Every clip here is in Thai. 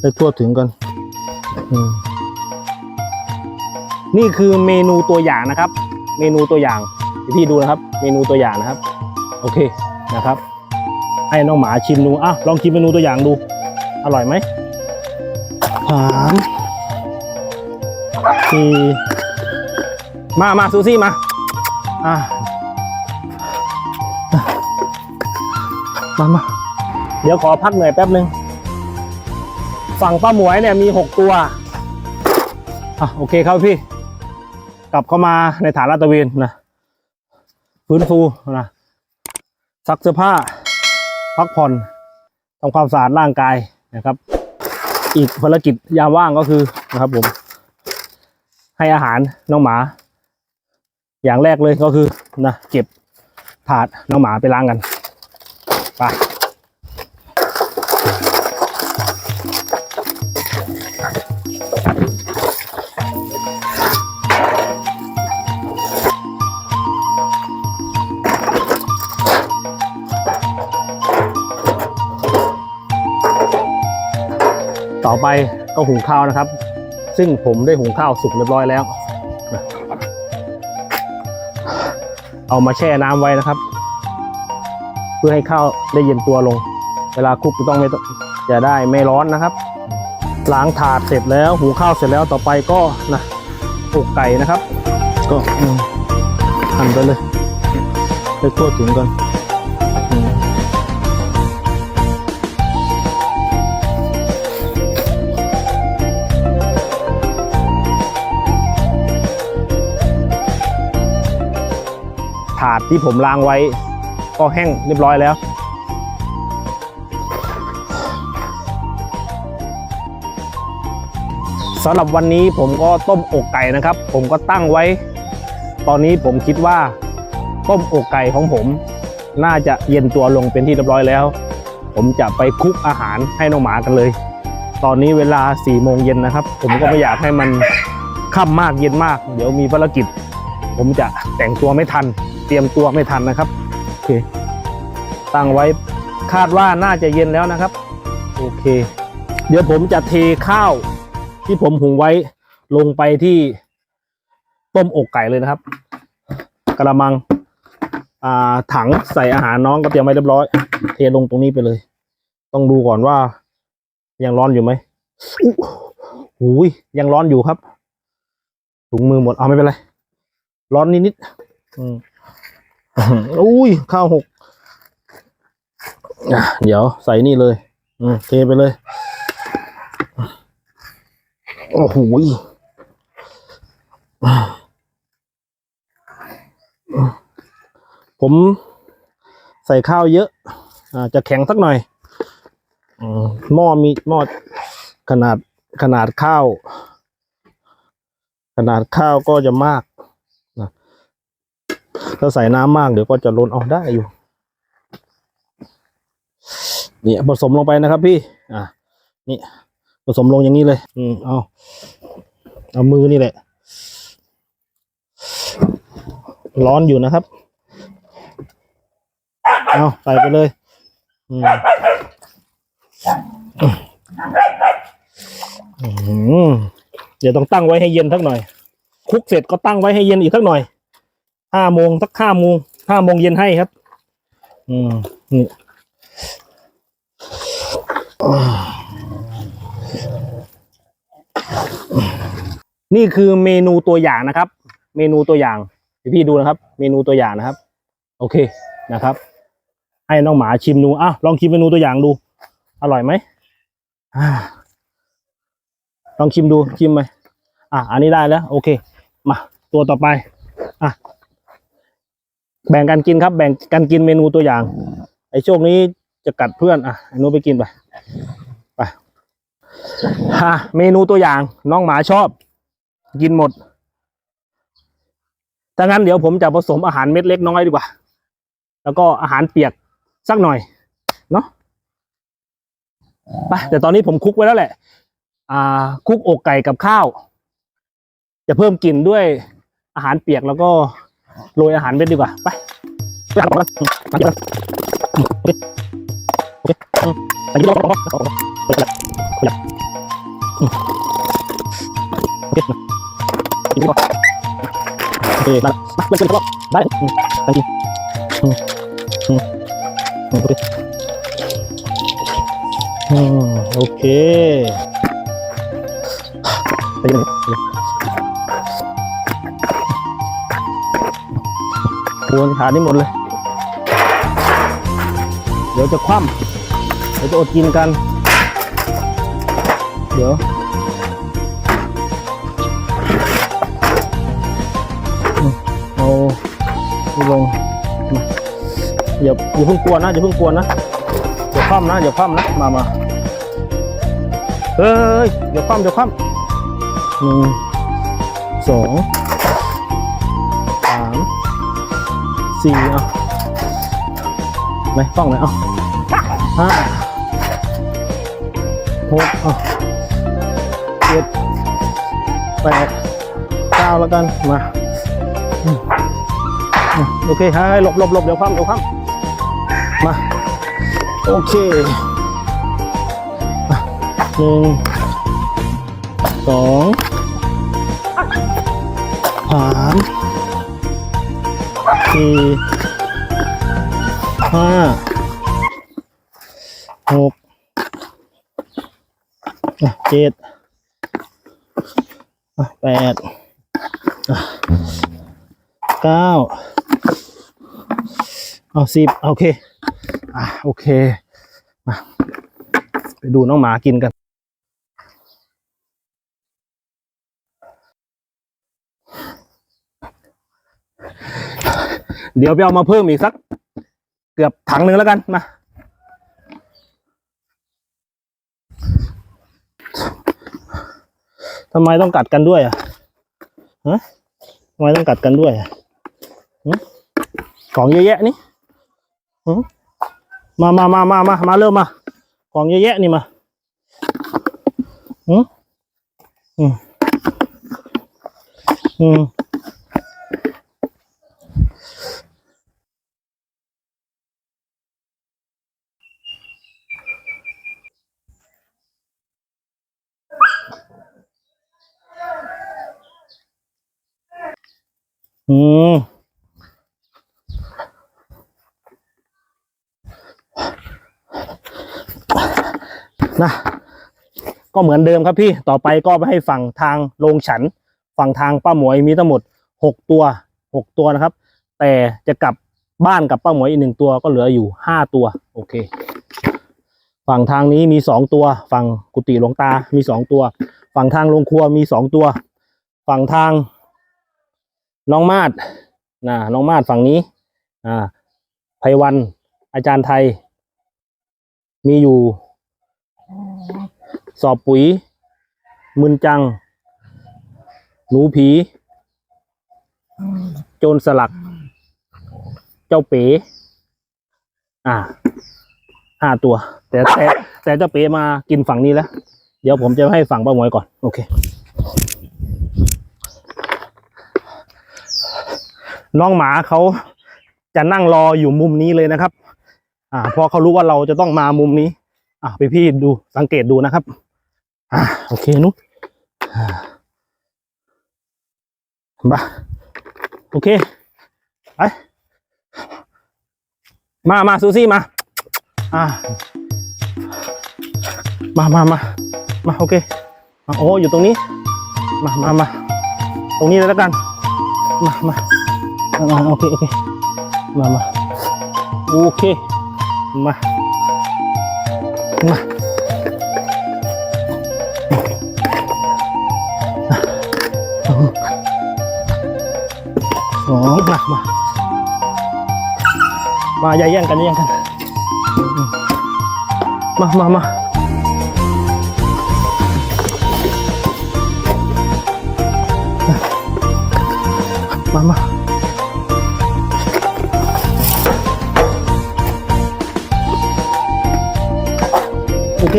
ได้ทั่วถึงกันอืมนี่คือเมนูตัวอย่างนะครับ เมนูตัวอย่างให้พี่ดูนะครับ เมนูตัวอย่างนะครับ โอเคนะครับ ให้น้องหมาชิมดูอะลองชิมเมนูตัวอย่างดู อร่อยไหมสามสี่มามาซูซี่มาอะมามาเดี๋ยวขอพักเหนื่อยแป๊บหนึ่ง ฝั่งป้าหมวยเนี่ยมีหกตัวอะโอเคครับพี่ กลับเข้ามาในฐานลาดตระเวนนะฟื้นฟูนะซักเสื้อผ้า พักผ่อนทำความสะอาดร่างกายนะครับ อีกภารกิจยามว่างก็คือนะครับผม ให้อาหารน้องหมา อย่างแรกเลยก็คือนะเก็บถาดน้องหมาไปล้างกันไป ต่อไปก็หุงข้าวนะครับ ซึ่งผมได้หุงข้าวสุกเรียบร้อยแล้ว เอามาแช่น้ำไว้นะครับ เพื่อให้ข้าวได้เย็นตัวลง เวลาคลุกต้องไม่ต้องจะได้ไม่ร้อนนะครับล้างถาดเสร็จแล้วหุงข้าวเสร็จแล้วต่อไปก็นะอกไก่นะครับ ก็หั่นไปเลยไปทั่วถึงก่อน ดที่ผมล้างไว้ ก็แห้งเรียบร้อยแล้วสำหรับวันนี้ผมก็ต้มอกไก่นะครับ ผมก็ตั้งไว้ ตอนนี้ผมคิดว่า ต้มอกไก่ของผม น่าจะเย็นตัวลงเป็นที่เรียบร้อยแล้ว ผมจะไปคลุกอาหารให้น้องหมากันเลย ตอนนี้เวลา4ี่โมงเย็นนะครับ ผมก็ไม่อยากให้มันค่ำมากเย็นมาก เดี๋ยวมีภารกิจ ผมจะแต่งตัวไม่ทัน เตรียมตัวไม่ทันนะครับโอเคตั้งไว้คาดว่าน่าจะเย็นแล้วนะครับ โอเค เดี๋ยวผมจะเทข้าวที่ผมหุงไว้ลงไปที่ต้มอกไก่เลยนะครับ กระมังอ่าถังใส่อาหารน้องก็เตรียมไว้เรียบร้อย เทลงตรงนี้ไปเลย ต้องดูก่อนว่า ยังร้อนอยู่ไหมอู้หูยยังร้อนอยู่ครับถุงมือหมดเอาไม่เป็นไร ร้อนนิดๆอืม อุ้ยข้าวหกเดี๋ยวใส่นี่เลย อืมเทไปเลย โอ้โหผมใส่ข้าวเยอะ อาจะแข็งสักหน่อยหม้อมีหม้อขนาดขนาดข้าว ขนาดข้าวก็จะมาก ถ้าใส่น้ำมากเดี๋ยวก็จะล้นเอาได้อยู่ นี่ผสมลงไปนะครับพี่ อะ นี่ ผสมลงอย่างนี้เลย อืมเอา เอามือนี่แหละ ร้อนอยู่นะครับ เอาใส่ไปเลย อืมอืมเดี๋ยวต้องตั้งไว้ให้เย็นสักหน่อยคลุกเสร็จก็ตั้งไว้ให้เย็นอีกสักหน่อย ห้าโมงสักห้าโมงห้าโมงเย็นให้ครับ อืมนี่นี่คือเมนูตัวอย่างนะครับ เมนูตัวอย่างให้พี่ดูนะครับ เมนูตัวอย่างนะครับ โอเคนะครับ ให้น้องหมาชิมดูอะลองชิมเมนูตัวอย่างดู อร่อยไหมอลองชิมดูชิมไหมอะอันนี้ได้แล้ว โอเค มาตัวต่อไป อะ แบ่งกันกินครับ แบ่งกันกินเมนูตัวอย่าง ไอ้โชคนี้จะกัดเพื่อนอะไอ้นู้ไปกินไปไปฮะเมนูตัวอย่างน้องหมาชอบ กินหมดถ้างั้นเดี๋ยวผมจะผสมอาหารเม็ดเล็กน้อยดีกว่า แล้วก็อาหารเปียกสักหน่อย เนาะไปแต่ตอนนี้ผมคุกไว้แล้วแหละ อ่า คุกอกไก่กับข้าว จะเพิ่มกลิ่นด้วยอาหารเปียกแล้วก็ โรยอาหารเม็ดดีกว่าไปไปยืนโอเคมาเล่นกันครับได้ทันทีอืมอืมโอเคอืมโอเคไปเล วนขานี่หมดเลย เดี๋ยวจะคว่ำเดี๋ยวจะอดกินกัน เดี๋ยวเอาลงอย่าอย่าเพิ่งกลัวนะอย่าเพิ่งกลัวนะอย่าคว่ำนะอย่าคว่ำนะมามาเฮ้ยอย่าคว่ำอย่าคว่ำหนึ่งสอง สี่เอาไหนต้องไหนเอาห้าหกเอาเจ็ดแปดเก้าแล้วกัน มา โอเคให้หลบหลบหลบเดี๋ยวคว่ำเดี๋ยวคว่ำมา โอเคหนึ่งสองสาม สี่ห้าหกเจ็ดแปดเก้าเอาสิบโอเค อะ โอเค มา ไปดูน้องหมากินกัน เดี๋ยวไปเอามาเพิ่มอีกสัก เกือบถังหนึ่งแล้วกันมาทำไมต้องกัดกันด้วยอะฮะทำไมต้องกัดกันด้วยอะของเยอะแยะนี่มามามามามามาเริ่มมา ของเยอะแยะนี่มาอืมอืมอืม อืมนะก็เหมือนเดิมครับพี่ต่อไปก็ไปให้ฝั่งทางโรงฉัน ฝั่งทางป้าหมวยมีทั้งหมดหกตัวหกตัวนะครับ แต่จะกลับบ้านกับป้าหมวยอีกหนึ่งตัวก็เหลืออยู่ห้าตัว โอเค ฝั่งทางนี้มีสองตัว ฝั่งกุฏิหลวงตามีสองตัว ฝั่งทางโรงครัวมีสองตัว ฝั่งทาง น้องมาดนะน้องมาดฝั่งนี้อ่าไพวันอาจารย์ไทย มีอยู่ สอบปุ๋ยมึนจัง หนูผี โจรสลัก เจ้าเป๋ อ่าห้าตัว แต่แต่แต่เจ้าเป๋มากินฝั่งนี้แล้ว เดี๋ยวผมจะให้ฝั่งป้าหมวยก่อน โอเค น้องหมาเขาจะนั่งรออยู่มุมนี้เลยนะครับ อ่าเพราะเขารู้ว่าเราจะต้องมามุมนี้ อ่าพี่พี่ดูสังเกตดูนะครับ อ่าโอเคนุ๊กอ่ามาโอเคไปมามาซูซี่มา อ่า มามามามาโอเคมาโอ้อยู่ตรงนี้ มามามาตรงนี้เลยแล้วกัน มามา มาโอเคโอเคมามาโอเคมามา เค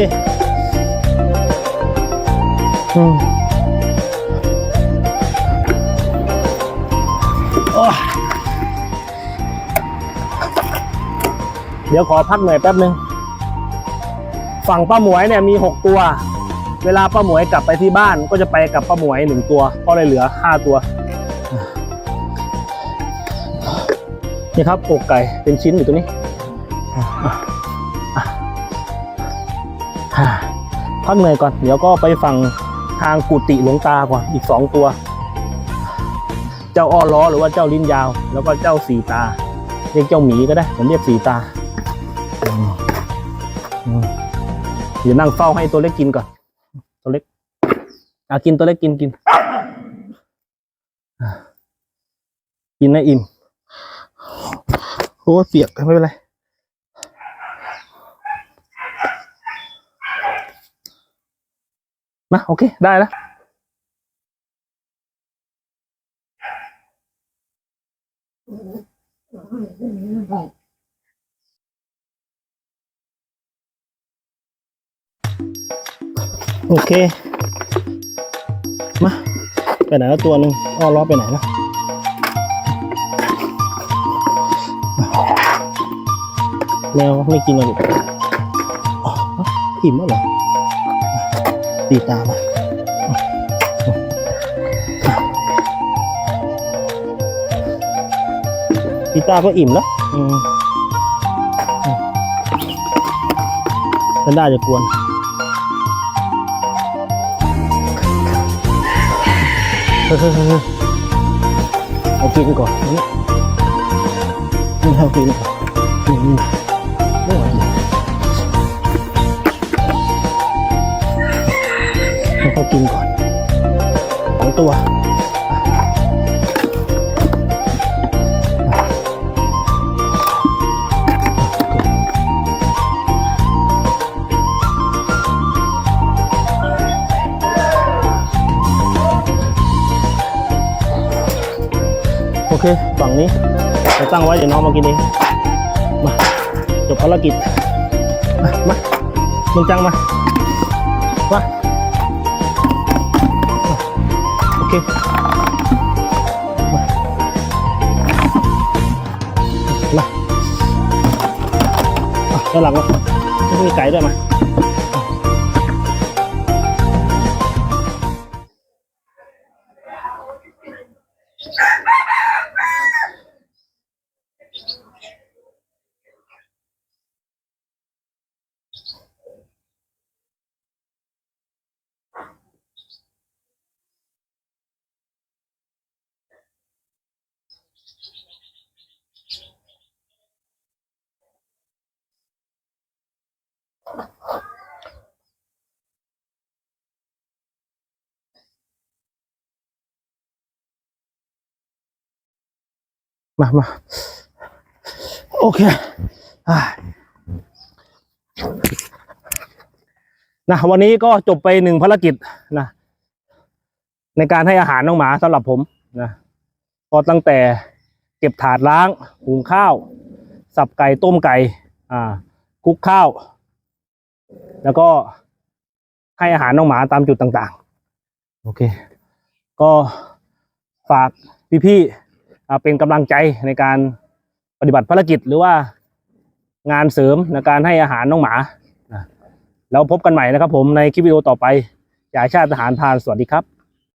อืมเดี๋ยวขอพักหน่อยแป๊บนึง ฝั่งป้าหมวยเนี่ยมีหกตัว เวลาป้าหมวยกลับไปที่บ้านก็จะไปกับป้าหมวยหนึ่งตัว ก็เลยเหลือห้าตัว นี่ครับอกไก่เป็นชิ้นอยู่ตรงนี้ พักเหนื่อยก่อน เดี๋ยวก็ไปฝั่งทางกุฏิหลวงตาก่อนอีกสองตัว เจ้าอ้อล้อหรือว่าเจ้าลิ้นยาว แล้วก็เจ้าสีตา เรียกเจ้าหมีก็ได้ผมเรียกสีตาเดี๋ยวนั่งเฝ้าให้ตัวเล็กกินก่อน ตัวเล็กอะกินตัวเล็กกินกินกินให้อิ่มโอ้เปียกไม่เป็นไร มาโอเค ได้แล้วโอเค มา ไปไหนแล้วตัวหนึ่งอ้อล้อไปไหนแล้วแมวไม่กินเลยอ๋ออิ่มแล้วเหรอ ตีตามาตีตาก็อิ่มแล้วมันได้จะกวนเฮ้ยเฮ้ยเฮ้ยเอากินก่อนนี่นี่เอากินก่อน เขากินก่อนสองตัวโอเค ฝั่งนี้จะตั้งไว้เดี๋ยวน้องมากินเอง มาจบภารกิจ มา มามึงจังมา มา โอเคมามาอะ มามาโอเคอะนะวันนี้ก็จบไปหนึ่งภารกิจนะในการให้อาหารน้องหมาสำหรับผมนะก็ตั้งแต่เก็บถาดล้างหุงข้าว สับไก่ต้มไก่ อ่าคุกข้าว แล้วก็ให้อาหารน้องหมาตามจุดต่างๆ โอเค ก็ฝากพี่ๆ เป็นกำลังใจในการปฏิบัติภารกิจหรือว่างานเสริมในการให้อาหารน้องหมาแล้วพบกันใหม่นะครับผมในคลิปวิดีโอต่อไปจ่ายชาติทหารพานสวัสดีครับ